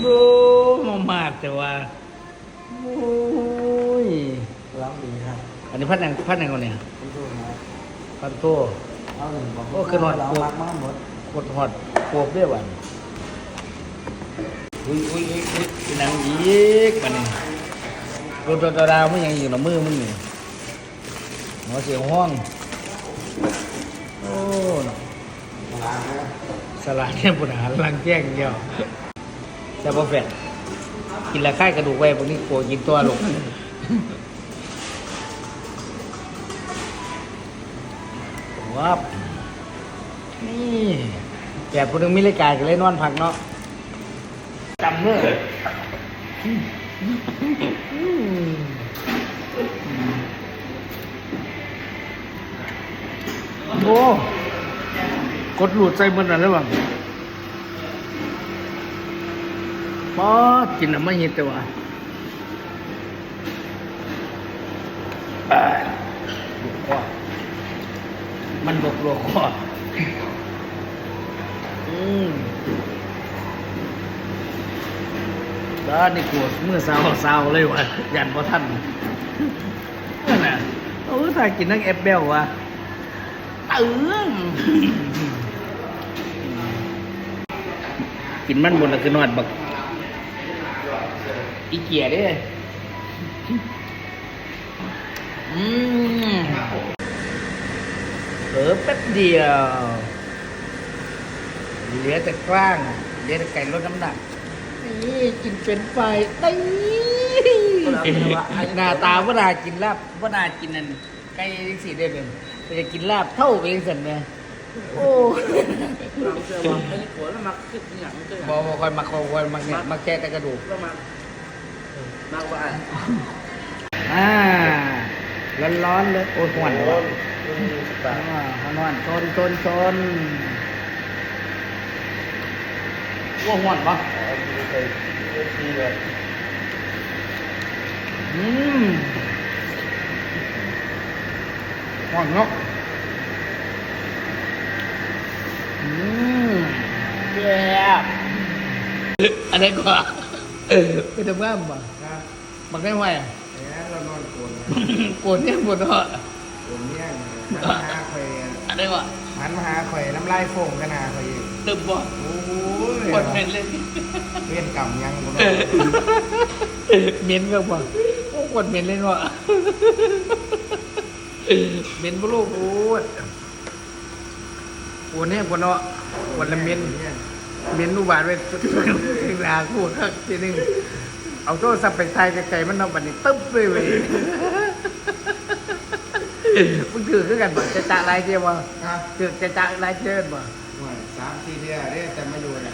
โบมามาดแต่ว่าโอ้ยร้องดีครับอันนี้พัดหนังพัดหนังก่อนเนี่ยคุณผู้ชมครับพัดโตเอาหนึ่งบอกโอ้คือหน่อยเรารักมากหมดกดหอดปวบด้วยวันอุ้ยอุ้ยอุ้ยอุ้ยเป็นหนังอีกวันนี้รถดาวมันยังอยู่ในมือมึงอยู่หมอเสียงห้องโอ้เนาะร้านนะสลัดเนี่ยปุญหาลังแจ้งเดียว แซ่บบ่แฟดกินละค่ายกระดูกไว้พวกนี้กลัวกินตัวลูกวับนี่แกคนหนึงมีรายการก็เลยนอนพักเนาะจำเมื่อโอ้กดหลุดใจมันอะไรบ้าง ปอดกินน้ำมันเห็ดแต่ว่าเอ้ยบุกคอมันบกโลคออืมแล้วนี่กดเมื่อเช้าเช้าเลยว่ะยันพอท่านนั่นน่ะโอ้ยถ้ากินนักแอปเบลว่ะเออกินมันบนแล้วคือนอนบัก อีเกียเด้อืมเออแป๊บเดียวเหลือแต่กล้างเหลือแต่ไก่ลดน้ำหนักนี่กินเป็นไฟตีหน้าตาว่านากินลาบว่านากินนั่นไก่ยังสีได้เป็นแต่จะกินลาบเท่าไปยังสันไหมโอ้เราเจอว่าไอ้หัวแล้วมาคิดอย่างนี้ด้วยบอคอยมาคอยมาเนี่ยมาแค่แต่กระดูกก็ มามาว่าอ่าร้อนร้อนๆเลยโอ้ยหวนเลยวะอ่าหวนชนชนชนว่าหวนปะอืมหวนเนาะอืมแย่บอันนี้ก็ไปทำงานบ่ บักได้ไหวอะเรานอนโกนโกนเนี่ยปวดหัวโกนเนี่ยหันมาหาคอยอันนี้ก็หันมาหาคอยน้ำลายโฟงกันนะคอยตึบบ่โอ้ยปวดเป็นเลยเวียนกรรมยังบ่เออเหม็นก็บ่โอ้ปวดเหม็นเลยว่ะเหม็นบ่ลูกโอ้ยปวดเนี่ยปวดเนาะปวดละเหม็นเหม็นลูกบาดไว้ถึงลาพูดทักทีนึง เอาโทรศัพท์ไปถ่ายไกลๆมันเอาบัดนี้ตึ๊บเลยเว้ยมึงถือคือกันบ่จะจะลายเดียวบ่ครับถือจะจะลายเดียวบ่ หน่วยสามสี่เดือนได้แต่มาอยู่เนี่ย